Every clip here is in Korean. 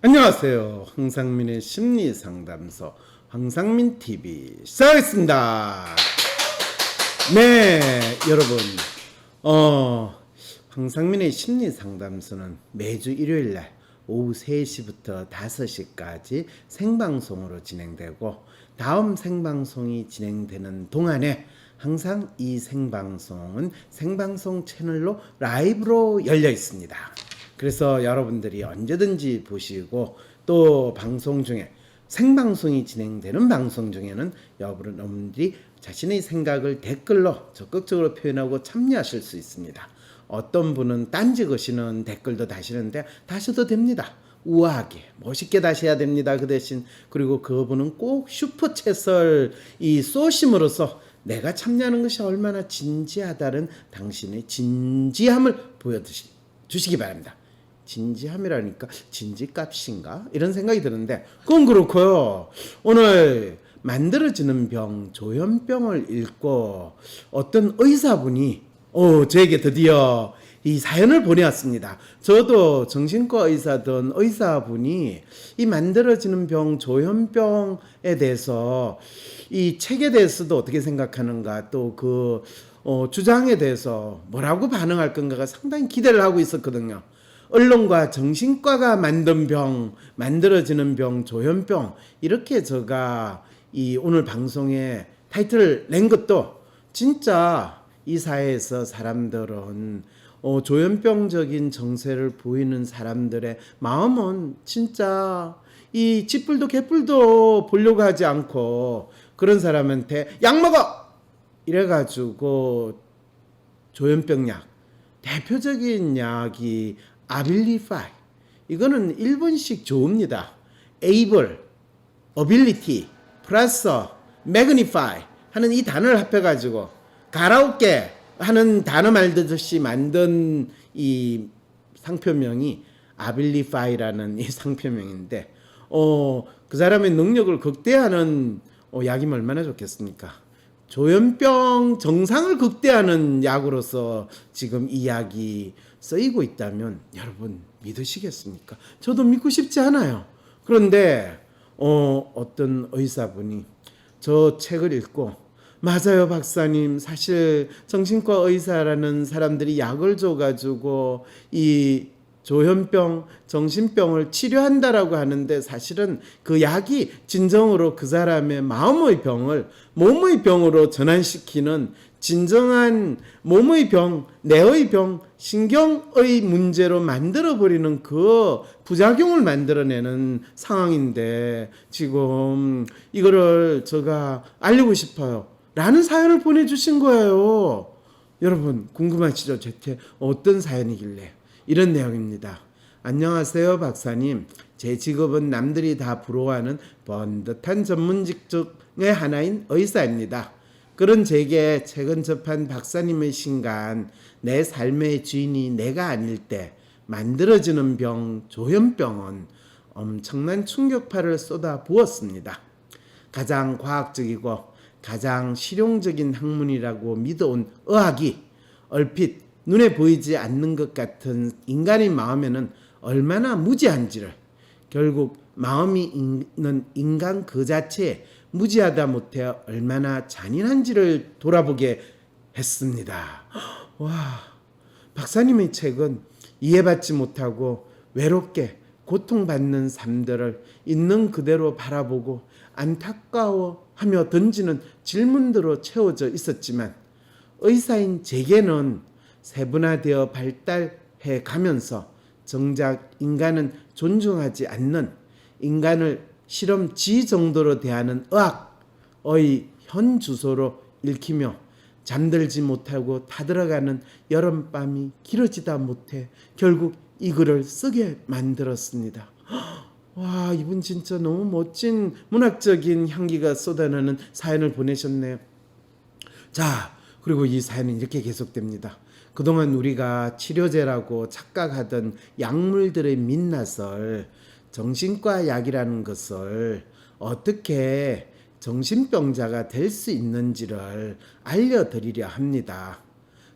안녕하세요. 황상민의 심리 상담소 황상민 TV 시작하겠습니다. 네, 여러분. 어, 황상민의 심리 상담소는 매주 일요일 날 오후 3시부터 5시까지 생방송으로 진행되고 다음 생방송이 진행되는 동안에 항상 이 생방송은 생방송 채널로 라이브로 열려 있습니다. 그래서 여러분들이 언제든지 보시고 또 방송 중에 생방송이 진행되는 방송 중에는 여러분들이 자신의 생각을 댓글로 적극적으로 표현하고 참여하실 수 있습니다. 어떤 분은 딴지 거시는 댓글도 다시는데 다셔도 됩니다. 우아하게 멋있게 다셔야 됩니다. 그 대신 그리고 그분은 꼭 슈퍼챗을 이 쏘심으로써 내가 참여하는 것이 얼마나 진지하다는 당신의 진지함을 보여주시기 바랍니다. 진지함이라니까 진지값인가 이런 생각이 드는데 그건 그렇고요. 오늘 만들어지는 병 조현병을 읽고 어떤 의사분이 어 저에게 드디어 이 사연을 보내왔습니다. 저도 정신과 의사든 의사분이 이 만들어지는 병 조현병에 대해서 이 책에 대해서도 어떻게 생각하는가 또그 어, 주장에 대해서 뭐라고 반응할 건가가 상당히 기대를 하고 있었거든요. 언론과 정신과가 만든 병, 만들어지는 병, 조현병 이렇게 제가 이 오늘 방송에 타이틀을 낸 것도 진짜 이 사회에서 사람들은 어, 조현병적인 정세를 보이는 사람들의 마음은 진짜 이 쥐뿔도 개뿔도 보려고 하지 않고 그런 사람한테 약 먹어! 이래가지고 조현병 약 대표적인 약이 아빌리파이 이거는 일본식 조입니다. able, ability, 플러스 magnify 하는 이 단어를 합해가지고 가라오케 하는 단어 말듯이 만든 이 상표명이 아빌리파이라는 이 상표명인데 어, 그 사람의 능력을 극대화하는 어, 약이면 얼마나 좋겠습니까? 조현병 정상을 극대화하는 약으로서 지금 이 약이 쓰이고 있다면 여러분 믿으시겠습니까? 저도 믿고 싶지 않아요. 그런데 어, 어떤 의사분이 저 책을 읽고 맞아요 박사님 사실 정신과 의사라는 사람들이 약을 줘가지고 이 조현병, 정신병을 치료한다라고 하는데 사실은 그 약이 진정으로 그 사람의 마음의 병을 몸의 병으로 전환시키는 진정한 몸의 병, 뇌의 병, 신경의 문제로 만들어버리는 그 부작용을 만들어내는 상황인데 지금 이거를 제가 알리고 싶어요. 라는 사연을 보내주신 거예요. 여러분, 궁금하시죠? 대체 어떤 사연이길래? 이런 내용입니다. 안녕하세요, 박사님. 제 직업은 남들이 다 부러워하는 번듯한 전문직 중의 하나인 의사입니다. 그런 제게 최근 접한 박사님의 신간 내 삶의 주인이 내가 아닐 때 만들어지는 병 조현병은 엄청난 충격파를 쏟아 부었습니다. 가장 과학적이고 가장 실용적인 학문이라고 믿어온 의학이 얼핏 눈에 보이지 않는 것 같은 인간의 마음에는 얼마나 무지한지를 결국 마음이 있는 인간 그 자체에 무지하다 못해 얼마나 잔인한지를 돌아보게 했습니다. 와, 박사님의 책은 이해받지 못하고 외롭게 고통받는 삶들을 있는 그대로 바라보고 안타까워하며 던지는 질문들로 채워져 있었지만 의사인 제게는 세분화되어 발달해 가면서 정작 인간은 존중하지 않는 인간을 실험지 정도로 대하는 의학의 현 주소로 읽히며 잠들지 못하고 타들어가는 여름밤이 길어지다 못해 결국 이 글을 쓰게 만들었습니다. 와, 이분 진짜 너무 멋진 문학적인 향기가 쏟아나는 사연을 보내셨네요. 자, 그리고 이 사연은 이렇게 계속됩니다. 그동안 우리가 치료제라고 착각하던 약물들의 민낯을 정신과 약이라는 것을 어떻게 정신병자가 될 수 있는지를 알려드리려 합니다.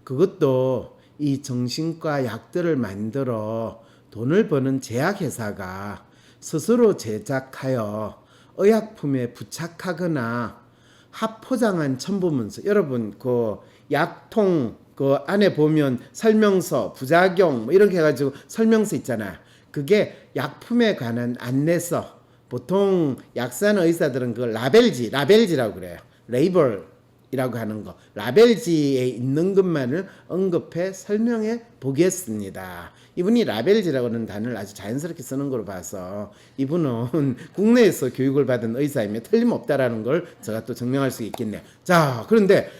그것도 이 정신과 약들을 만들어 돈을 버는 제약회사가 스스로 제작하여 의약품에 부착하거나 합포장한 첨부문서 여러분 그 약통 그 안에 보면 설명서 부작용 뭐 이렇게 해가지고 설명서 있잖아요 그게 약품에 관한 안내서. 보통 약사는 의사들은 그 라벨지 라벨지라고 그래요. 레이벌이라고 하는 거. 라벨지에 있는 것만을 언급해 설명해 보겠습니다. 이분이 라벨지라고 하는 단어를 아주 자연스럽게 쓰는 걸로 봐서 이분은 국내에서 교육을 받은 의사이며 틀림없다라는 걸 제가 또 증명할 수 있겠네요. 자, 그런데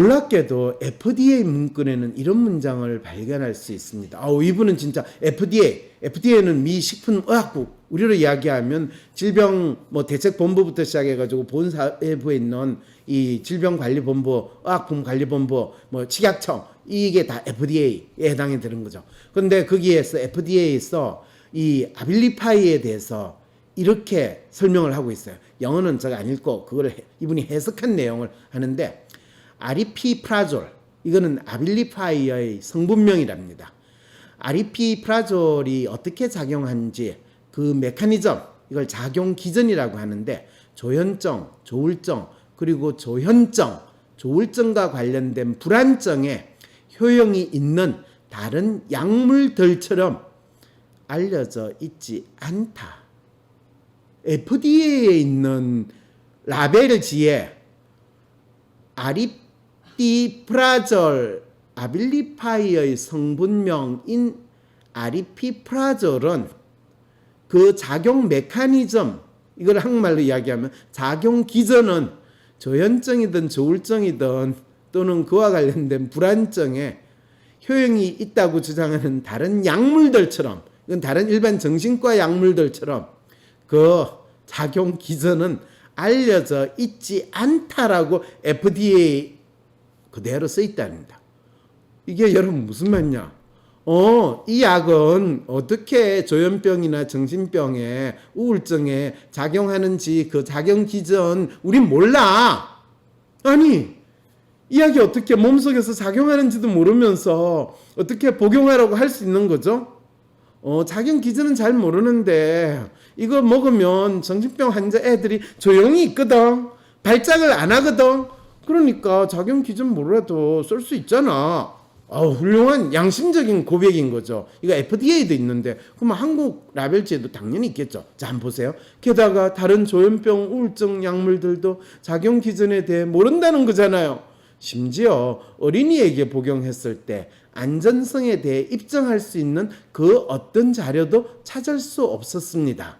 놀랍게도 FDA 문건에는 이런 문장을 발견할 수 있습니다. 아우, 이분은 진짜 FDA, FDA는 미 식품의약국, 우리로 이야기하면 질병 뭐 대책본부부터 시작해가지고 본사회부에 있는 이 질병관리본부, 의약품관리본부, 뭐 식약청 이게 다 FDA에 해당이 되는 거죠. 그런데 거기에서 FDA에서 이 아빌리파이에 대해서 이렇게 설명을 하고 있어요. 영어는 제가 안 읽고 그걸 해- 이분이 해석한 내용을 하는데 아리피프라졸 이거는 아빌리파이의 성분명이랍니다. 아리피프라졸이 어떻게 작용하는지 그 메커니즘 이걸 작용 기전이라고 하는데 조현증, 조울증 그리고 조현증, 조울증과 관련된 불안증에 효용이 있는 다른 약물들처럼 알려져 있지 않다. FDA에 있는 라벨지에 아리 피프라졸 아빌리파이의 성분명인 아리피프라졸은 그 작용 메커니즘 이걸 한국말로 이야기하면 작용 기전은 조현증이든 조울증이든 또는 그와 관련된 불안증에 효용이 있다고 주장하는 다른 약물들처럼 이건 다른 일반 정신과 약물들처럼 그 작용 기전은 알려져 있지 않다라고 FDA 그대로 써 있답니다. 이게 여러분 무슨 말이냐? 어, 이 약은 어떻게 조현병이나 정신병에 우울증에 작용하는지 그 작용 기전 우린 몰라. 아니, 이 약이 어떻게 몸속에서 작용하는지도 모르면서 어떻게 복용하라고 할 수 있는 거죠? 어, 작용 기전은 잘 모르는데 이거 먹으면 정신병 환자 애들이 조용히 있거든. 발작을 안 하거든. 그러니까 작용 기전 몰라도 쓸 수 있잖아. 아, 훌륭한 양심적인 고백인 거죠. 이거 FDA도 있는데 그러면 한국 라벨지에도 당연히 있겠죠. 자, 한번 보세요. 게다가 다른 조현병 우울증 약물들도 작용 기전에 대해 모른다는 거잖아요. 심지어 어린이에게 복용했을 때 안전성에 대해 입증할 수 있는 그 어떤 자료도 찾을 수 없었습니다.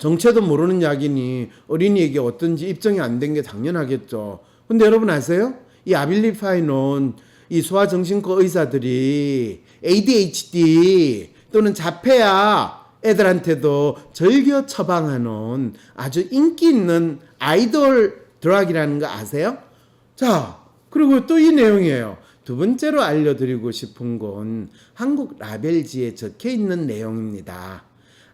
정체도 모르는 약이니 어린이에게 어떤지 입증이 안 된 게 당연하겠죠. 근데 여러분 아세요? 이 아빌리파이는 이 소아정신과 의사들이 ADHD 또는 자폐아 애들한테도 절겨 처방하는 아주 인기 있는 아이돌 드락이라는 거 아세요? 자, 그리고 또 이 내용이에요. 두 번째로 알려드리고 싶은 건 한국 라벨지에 적혀 있는 내용입니다.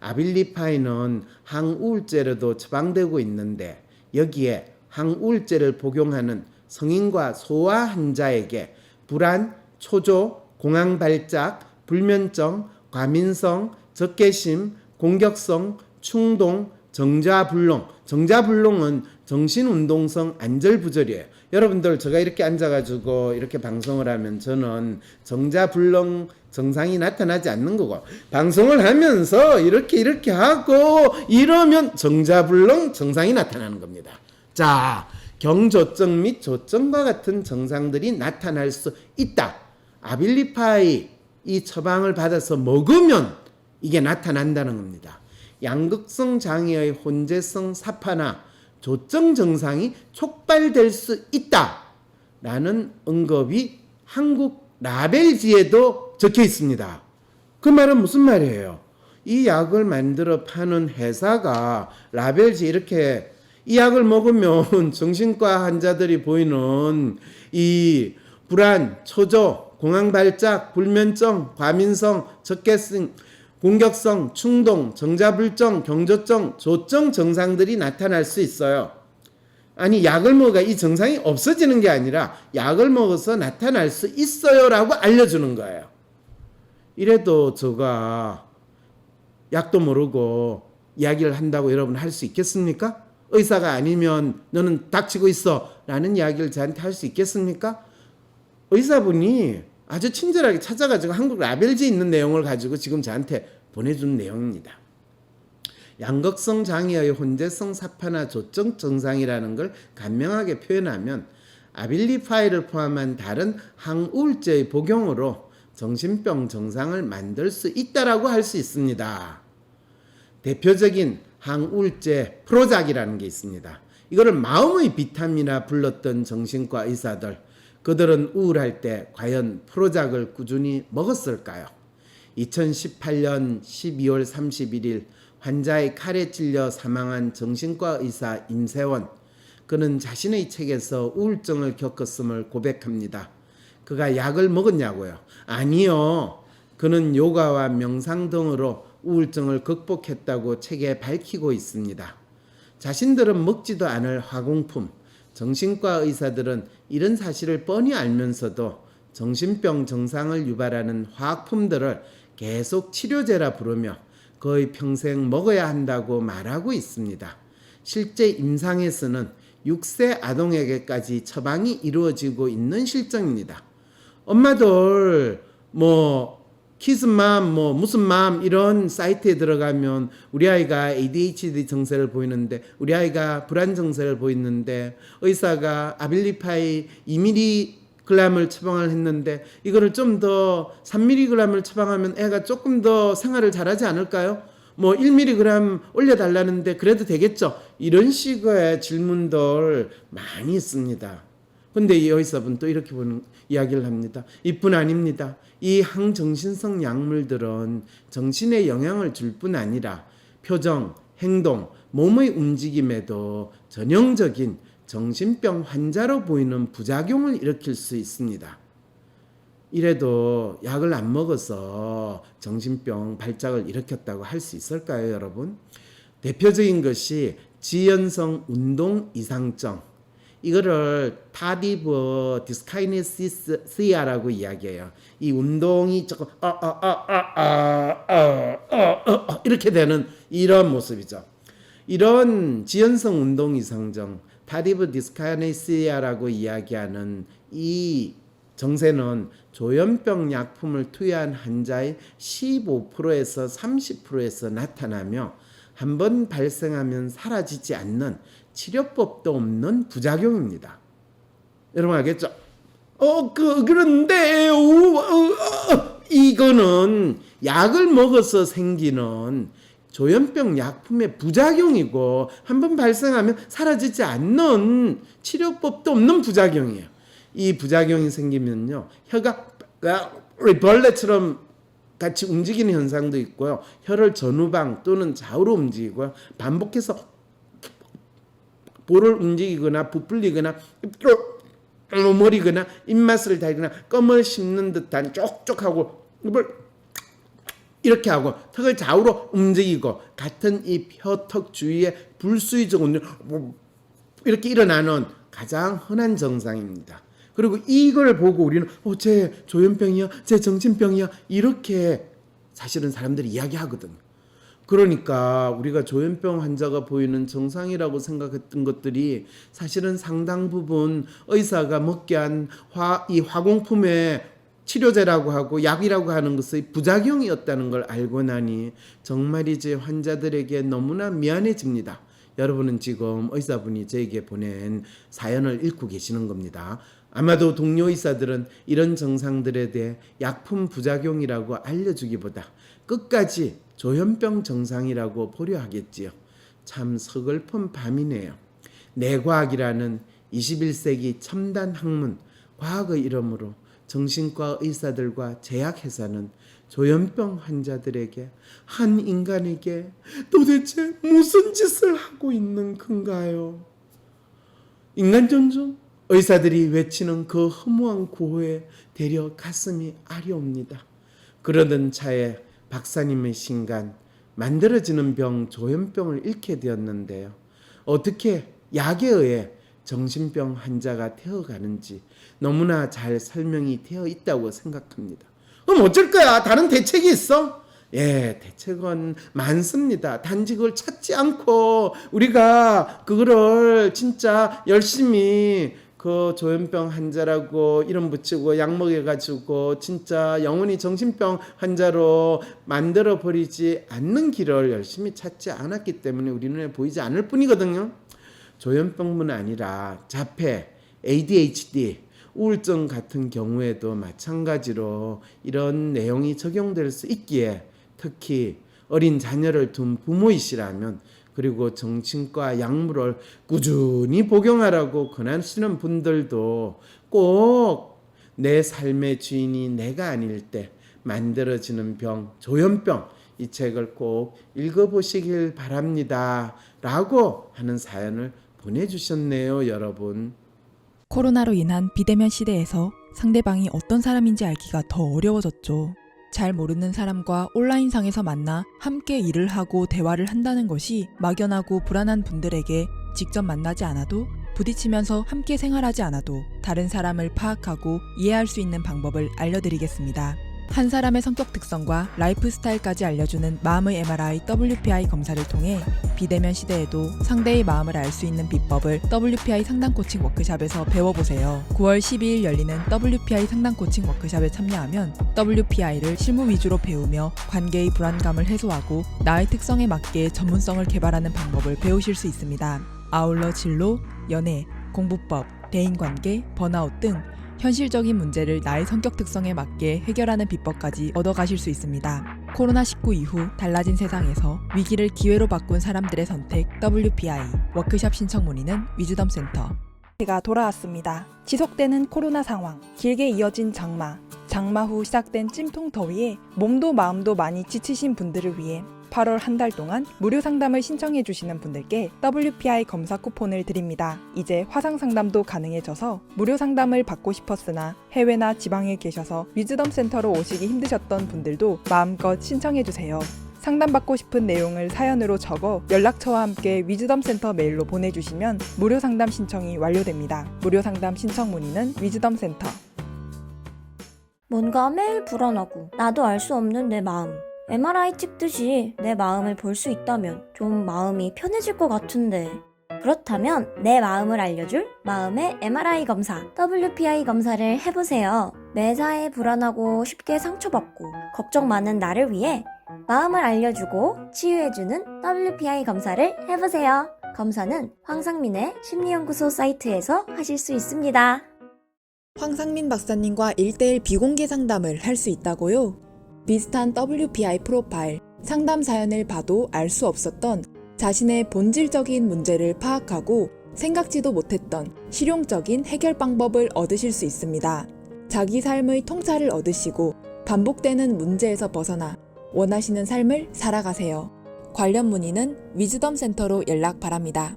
아빌리파이는 항우울제로도 처방되고 있는데 여기에 항우울제를 복용하는 성인과 소아 환자에게 불안, 초조, 공황 발작, 불면증, 과민성, 적개심, 공격성, 충동, 정자불능. 정자불능은 정신운동성 안절부절이에요. 여러분들 제가 이렇게 앉아가지고 이렇게 방송을 하면 저는 정자불능 정상이 나타나지 않는 거고 방송을 하면서 이렇게 이렇게 하고 이러면 정자불능 정상이 나타나는 겁니다. 자, 경조증 및 조증과 같은 증상들이 나타날 수 있다. 아빌리파이 이 처방을 받아서 먹으면 이게 나타난다는 겁니다. 양극성 장애의 혼재성 사파나 조증 증상이 촉발될 수 있다. 라는 언급이 한국 라벨지에도 적혀 있습니다. 그 말은 무슨 말이에요? 이 약을 만들어 파는 회사가 라벨지 이렇게 이 약을 먹으면 정신과 환자들이 보이는 이 불안, 초조, 공황 발작, 불면증, 과민성, 적개성, 공격성, 충동, 정자불정, 경조증, 조증 증상들이 나타날 수 있어요. 아니 약을 먹어 이 증상이 없어지는 게 아니라 약을 먹어서 나타날 수 있어요라고 알려주는 거예요. 이래도 제가 약도 모르고 이야기를 한다고 여러분 할 수 있겠습니까? 의사가 아니면 너는 닥치고 있어 라는 이야기를 저한테 할 수 있겠습니까? 의사분이 아주 친절하게 찾아가지고 한국 라벨지에 있는 내용을 가지고 지금 저한테 보내준 내용입니다. 양극성 장애의 혼재성 사파나 조증 증상이라는 걸 간명하게 표현하면 아빌리파이를 포함한 다른 항우울제의 복용으로 정신병 증상을 만들 수 있다라고 할 수 있습니다. 대표적인 항우울제 프로작이라는 게 있습니다. 이거를 마음의 비타민이라 불렀던 정신과 의사들 그들은 우울할 때 과연 프로작을 꾸준히 먹었을까요? 2018년 12월 31일 환자의 칼에 찔려 사망한 정신과 의사 임세원 그는 자신의 책에서 우울증을 겪었음을 고백합니다. 그가 약을 먹었냐고요? 아니요. 그는 요가와 명상 등으로 우울증을 극복했다고 책에 밝히고 있습니다. 자신들은 먹지도 않을 화공품, 정신과 의사들은 이런 사실을 뻔히 알면서도 정신병 증상을 유발하는 화학품들을 계속 치료제라 부르며 거의 평생 먹어야 한다고 말하고 있습니다. 실제 임상에서는 6세 아동에게까지 처방이 이루어지고 있는 실정입니다. 엄마들 뭐 키스맘 뭐 무슨 맘 이런 사이트에 들어가면 우리 아이가 ADHD 증세를 보이는데 우리 아이가 불안 증세를 보이는데 의사가 아빌리파이 2mg을 처방을 했는데 이거를 좀 더 3mg을 처방하면 애가 조금 더 생활을 잘하지 않을까요? 뭐 1mg 올려달라는데 그래도 되겠죠? 이런 식의 질문들 많이 있습니다. 근데 이 의사분 또 이렇게 보는 이야기를 합니다. 이뿐 아닙니다. 이 항정신성 약물들은 정신에 영향을 줄 뿐 아니라 표정, 행동, 몸의 움직임에도 전형적인 정신병 환자로 보이는 부작용을 일으킬 수 있습니다. 이래도 약을 안 먹어서 정신병 발작을 일으켰다고 할 수 있을까요, 여러분? 대표적인 것이 지연성 운동 이상증. 이거를 타디브 디스카이네시스라고 이야기해요. 이 운동이 조금 어, 어어어어어어어 이렇게 되는 이런 모습이죠. 이런 지연성 운동 이상증 타디브 디스카이네시아라고 이야기하는 이 정세는 조현병 약품을 투여한 환자의 15%에서 30%에서 나타나며 한 번 발생하면 사라지지 않는 치료법도 없는 부작용입니다. 여러분 알겠죠? 어, 그, 그런데, 어, 어, 어, 이거는 약을 먹어서 생기는 조현병 약품의 부작용이고, 한 번 발생하면 사라지지 않는 치료법도 없는 부작용이에요. 이 부작용이 생기면요, 혀가 우리 벌레처럼 같이 움직이는 현상도 있고요. 혀를 전후방 또는 좌우로 움직이고요. 반복해서 볼을 움직이거나 부풀리거나 머리거나 입맛을 달거나 껌을 씹는 듯한 쪽쪽하고 이렇게 하고 턱을 좌우로 움직이고 같은 이 혀턱 주위에 불수의적 운동 이렇게 일어나는 가장 흔한 증상입니다. 그리고 이걸 보고 우리는 어 제 조현병이야, 제 정신병이야 이렇게 사실은 사람들이 이야기하거든. 그러니까 우리가 조현병 환자가 보이는 정상이라고 생각했던 것들이 사실은 상당 부분 의사가 먹게 한 화 이 화공품의 치료제라고 하고 약이라고 하는 것의 부작용이었다는 걸 알고 나니 정말이지 환자들에게 너무나 미안해집니다. 여러분은 지금 의사분이 저에게 보낸 사연을 읽고 계시는 겁니다. 아마도 동료 의사들은 이런 증상들에 대해 약품 부작용이라고 알려주기보다 끝까지 조현병 증상이라고 보려 하겠지요. 참 서글픈 밤이네요. 내과학이라는 21세기 첨단 학문, 과학의 이름으로 정신과 의사들과 제약회사는 조현병 환자들에게 한 인간에게 도대체 무슨 짓을 하고 있는 건가요? 인간 존중? 의사들이 외치는 그 허무한 구호에 대려 가슴이 아려옵니다. 그러던 차에 박사님의 신간 만들어지는 병 조현병을 잃게 되었는데요. 어떻게 약에 의해 정신병 환자가 되어가는지 너무나 잘 설명이 되어 있다고 생각합니다. 그럼 어쩔 거야? 다른 대책이 있어? 예, 대책은 많습니다. 단지 그걸 찾지 않고 우리가 그거를 진짜 열심히 그 조현병 환자라고 이름 붙이고 약 먹여가지고 진짜 영원히 정신병 환자로 만들어 버리지 않는 길을 열심히 찾지 않았기 때문에 우리 눈에 보이지 않을 뿐이거든요. 조현병뿐 아니라 자폐, ADHD, 우울증 같은 경우에도 마찬가지로 이런 내용이 적용될 수 있기에 특히 어린 자녀를 둔 부모이시라면 그리고 정신과 약물을 꾸준히 복용하라고 권하시는 분들도 꼭 내 삶의 주인이 내가 아닐 때 만들어지는 병, 조현병 이 책을 꼭 읽어보시길 바랍니다. 라고 하는 사연을 보내주셨네요, 여러분. 코로나로 인한 비대면 시대에서 상대방이 어떤 사람인지 알기가 더 어려워졌죠. 잘 모르는 사람과 온라인상에서 만나 함께 일을 하고 대화를 한다는 것이 막연하고 불안한 분들에게 직접 만나지 않아도 부딪히면서 함께 생활하지 않아도 다른 사람을 파악하고 이해할 수 있는 방법을 알려드리겠습니다. 한 사람의 성격 특성과 라이프 스타일까지 알려주는 마음의 MRI WPI 검사를 통해 비대면 시대에도 상대의 마음을 알 수 있는 비법을 WPI 상담 코칭 워크샵에서 배워보세요. 9월 12일 열리는 WPI 상담 코칭 워크샵에 참여하면 WPI를 실무 위주로 배우며 관계의 불안감을 해소하고 나의 특성에 맞게 전문성을 개발하는 방법을 배우실 수 있습니다. 아울러 진로, 연애, 공부법, 대인관계, 번아웃 등 현실적인 문제를 나의 성격 특성에 맞게 해결하는 비법까지 얻어가실 수 있습니다. 코로나19 이후 달라진 세상에서 위기를 기회로 바꾼 사람들의 선택 WPI 워크샵 신청 문의는 위즈덤 센터 제가 돌아왔습니다. 지속되는 코로나 상황, 길게 이어진 장마, 장마 후 시작된 찜통 더위에 몸도 마음도 많이 지치신 분들을 위해 8월 한 달 동안 무료 상담을 신청해 주시는 분들께 WPI 검사 쿠폰을 드립니다. 이제 화상 상담도 가능해져서 무료 상담을 받고 싶었으나 해외나 지방에 계셔서 위즈덤 센터로 오시기 힘드셨던 분들도 마음껏 신청해 주세요. 상담받고 싶은 내용을 사연으로 적어 연락처와 함께 위즈덤 센터 메일로 보내주시면 무료 상담 신청이 완료됩니다. 무료 상담 신청 문의는 위즈덤 센터. 뭔가 매일 불안하고 나도 알 수 없는 내 마음. MRI 찍듯이 내 마음을 볼 수 있다면 좀 마음이 편해질 것 같은데. 그렇다면 내 마음을 알려줄 마음의 MRI 검사, WPI 검사를 해보세요. 매사에 불안하고 쉽게 상처받고 걱정 많은 나를 위해 마음을 알려주고 치유해주는 WPI 검사를 해보세요. 검사는 황상민의 심리연구소 사이트에서 하실 수 있습니다. 황상민 박사님과 1대1 비공개 상담을 할 수 있다고요? 비슷한 WPI 프로파일, 상담 사연을 봐도 알 수 없었던 자신의 본질적인 문제를 파악하고 생각지도 못했던 실용적인 해결 방법을 얻으실 수 있습니다. 자기 삶의 통찰을 얻으시고 반복되는 문제에서 벗어나 원하시는 삶을 살아가세요. 관련 문의는 위즈덤 센터로 연락 바랍니다.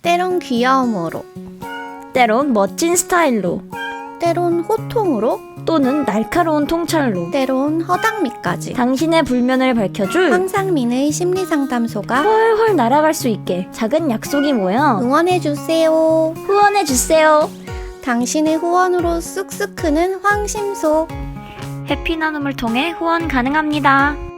때론 귀여움으로, 때론 멋진 스타일로, 때론 호통으로, 또는 날카로운 통찰로, 때론 허당미까지 당신의 불면을 밝혀줄 황상민의 심리상담소가 훨훨 날아갈 수 있게 작은 약속이 모여 응원해주세요. 후원해주세요. 당신의 후원으로 쑥쑥 크는 황심소. 해피 나눔을 통해 후원 가능합니다.